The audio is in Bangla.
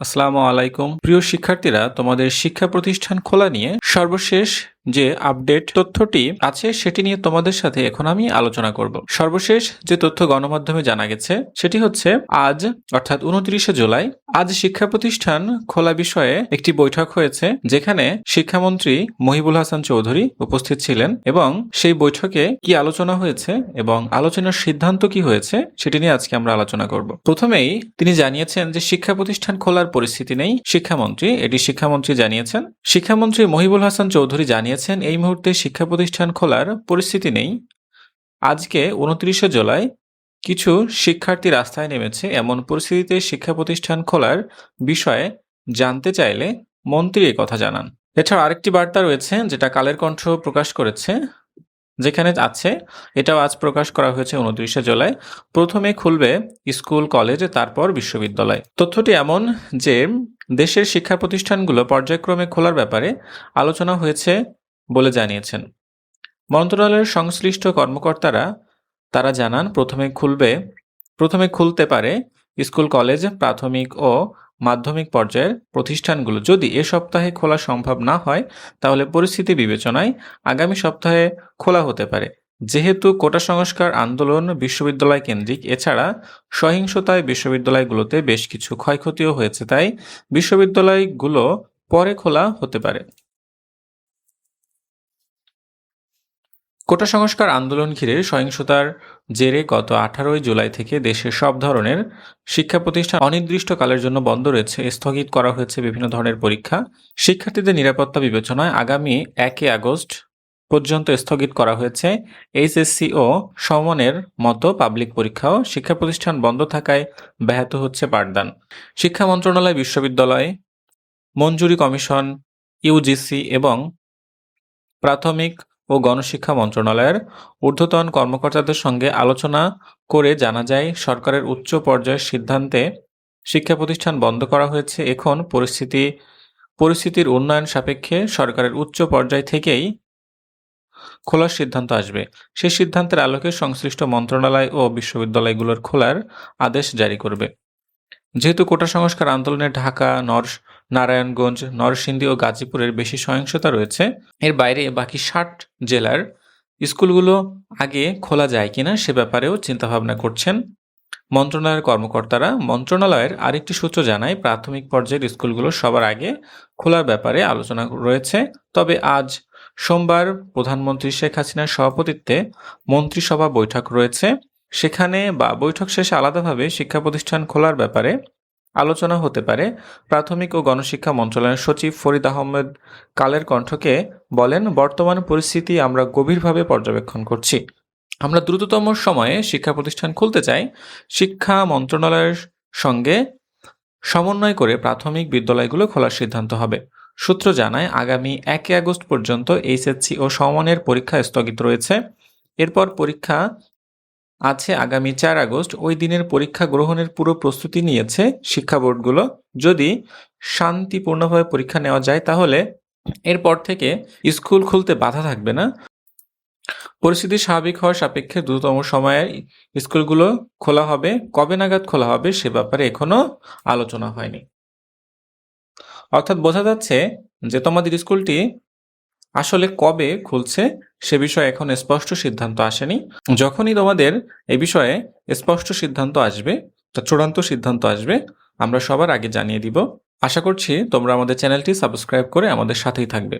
আসসালামু আলাইকুম। প্রিয় শিক্ষার্থীরা তোমাদের শিক্ষা প্রতিষ্ঠান খোলা নিয়ে সর্বশেষ যে আপডেট তথ্যটি আছে, সেটি নিয়ে তোমাদের সাথে এখন আমি আলোচনা করব। সর্বশেষ যে তথ্য গণমাধ্যমে জানা গেছে, সেটি হচ্ছে আজ, অর্থাৎ উনত্রিশে জুলাই, আজ শিক্ষা প্রতিষ্ঠান খোলা বিষয়ে একটি বৈঠক হয়েছে, যেখানে শিক্ষামন্ত্রী মহিবুল হাসান চৌধুরী উপস্থিত ছিলেন এবং সেই বৈঠকে কি আলোচনা হয়েছে এবং আলোচনার সিদ্ধান্ত কি হয়েছে, সেটি নিয়ে আজকে আমরা আলোচনা করব। প্রথমেই তিনি জানিয়েছেন যে শিক্ষা প্রতিষ্ঠান খোলার পরিস্থিতি নেই, শিক্ষামন্ত্রী, এটি শিক্ষামন্ত্রী জানিয়েছেন। শিক্ষামন্ত্রী মহিবুল হাসান চৌধুরী জানিয়েছেন, এই মুহূর্তে শিক্ষা প্রতিষ্ঠান খোলার পরিস্থিতি নেই। আজকে উনত্রিশে জুলাই, কিছু শিক্ষার্থী রাস্তায় নেমেছে। এমন পরিস্থিতিতে শিক্ষা প্রতিষ্ঠান খোলার বিষয়ে জানতে চাইলে মন্ত্রী কথা জানান। এছাড়া আরেকটি বার্তা রয়েছে, যেটা কালের কণ্ঠ প্রকাশ করেছে। যেখানে আছে, এটাও আজ প্রকাশ করা হয়েছে উনত্রিশে জুলাই। প্রথমে খুলবে স্কুল, কলেজ, তারপর বিশ্ববিদ্যালয়। তথ্যটি এমন যে, দেশের শিক্ষা প্রতিষ্ঠানগুলো পর্যায়ক্রমে খোলার ব্যাপারে আলোচনা হয়েছে বলে জানিয়েছেন। মন্ত্রণালয়ের সংশ্লিষ্ট কর্মকর্তারা তারা জানান, প্রথমে খুলবে, প্রথমে খুলতে পারে স্কুল, কলেজ, প্রাথমিক ও মাধ্যমিক পর্যায়ের প্রতিষ্ঠানগুলো। যদি এ সপ্তাহে খোলা সম্ভব না হয়, তাহলে পরিস্থিতি বিবেচনায় আগামী সপ্তাহে খোলা হতে পারে। যেহেতু কোটা সংস্কার আন্দোলন বিশ্ববিদ্যালয় কেন্দ্রিক, এছাড়া সহিংসতায় বিশ্ববিদ্যালয়গুলোতে বেশ কিছু ক্ষয়ক্ষতিও হয়েছে, তাই বিশ্ববিদ্যালয়গুলো পরে খোলা হতে পারে। কোটা সংস্কার আন্দোলন ঘিরে সহিংসতার জেরে গত আঠারোই জুলাই থেকে দেশের সব ধরনের শিক্ষা প্রতিষ্ঠান অনির্দিষ্টকালের জন্য বন্ধ রয়েছে। স্থগিত করা হয়েছে বিভিন্ন ধরনের পরীক্ষা। শিক্ষার্থীদের নিরাপত্তা বিবেচনায় আগামী একই আগস্ট পর্যন্ত স্থগিত করা হয়েছে। এইচএসসি ও সমনের মতো পাবলিক পরীক্ষাও শিক্ষা প্রতিষ্ঠান বন্ধ থাকায় ব্যাহত হচ্ছে পাঠদান। শিক্ষা মন্ত্রণালয়, বিশ্ববিদ্যালয়, মঞ্জুরি কমিশন, ইউজিসি এবং প্রাথমিক ও গণশিক্ষা মন্ত্রণালয়ের ঊর্ধ্বতন কর্মকর্তাদের সঙ্গে আলোচনা করে জানা যায়, সরকারের উচ্চ পর্যায়ের সিদ্ধান্তে শিক্ষা প্রতিষ্ঠান বন্ধ করা হয়েছে। এখন পরিস্থিতি, পরিস্থিতির উন্নয়ন সাপেক্ষে সরকারের উচ্চ পর্যায় থেকেই খোলার সিদ্ধান্ত আসবে। সেই সিদ্ধান্তের আলোকে সংশ্লিষ্ট মন্ত্রণালয় ও বিশ্ববিদ্যালয়গুলোর খোলার আদেশ জারি করবে। যেহেতু কোটা সংস্কার আন্দোলনে ঢাকা নর নারায়ণগঞ্জ, নরসিংদী ও গাজীপুরের বেশি সহিংসতা রয়েছে। এর বাইরে বাকি ষাট জেলার স্কুলগুলো আগে খোলা যায় কিনা সে ব্যাপারেও চিন্তাভাবনা করছেন মন্ত্রণালয়ের কর্মকর্তারা। মন্ত্রণালয়ের আরেকটি সূত্র জানায়, প্রাথমিক পর্যায়ের স্কুলগুলো সবার আগে খোলার ব্যাপারে আলোচনা রয়েছে। তবে আজ সোমবার প্রধানমন্ত্রী শেখ হাসিনার সভাপতিত্বে মন্ত্রিসভা বৈঠক রয়েছে। সেখানে বা বৈঠক শেষে আলাদাভাবে শিক্ষা প্রতিষ্ঠান খোলার ব্যাপারে আলোচনা হতে পারে। প্রাথমিক ও গণশিক্ষা মন্ত্রণালয়ের সচিব ফরিদ আহমেদ কালের কণ্ঠকে বলেন, বর্তমান পরিস্থিতি আমরা গভীরভাবে পর্যবেক্ষণ করছি। আমরা দ্রুততম সময়ে শিক্ষা প্রতিষ্ঠান খুলতে চাই। শিক্ষা মন্ত্রণালয়ের সঙ্গে সমন্বয় করে প্রাথমিক বিদ্যালয়গুলো খোলার সিদ্ধান্ত হবে। সূত্র জানায়, আগামী একই আগস্ট পর্যন্ত এইচএসসি ও সমমানের পরীক্ষা স্থগিত রয়েছে। এরপর পরীক্ষা আছে আগামী চার আগস্ট ওই দিনের পরীক্ষা গ্রহণের পুরো প্রস্তুতি নিয়েছে শিক্ষা বোর্ডগুলো। যদি শান্তিপূর্ণভাবে পরীক্ষা নেওয়া যায় তাহলে এরপর থেকে স্কুল খুলতে বাধা থাকবে না। পরিস্থিতি স্বাভাবিক হওয়ার সাপেক্ষে দ্রুততম সময়ে স্কুলগুলো খোলা হবে। কবে নাগাদ খোলা হবে সে ব্যাপারে এখনও আলোচনা হয়নি। অর্থাৎ বোঝা যাচ্ছে যে তোমাদের স্কুলটি আসলে কবে খুলছে সে বিষয়ে এখন স্পষ্ট সিদ্ধান্ত আসেনি। যখনই তোমাদের এ বিষয়ে স্পষ্ট সিদ্ধান্ত আসবে, তা চূড়ান্ত সিদ্ধান্ত আসবে, আমরা সবার আগে জানিয়ে দিব। আশা করছি তোমরা আমাদের চ্যানেলটি সাবস্ক্রাইব করে আমাদের সাথেই থাকবে।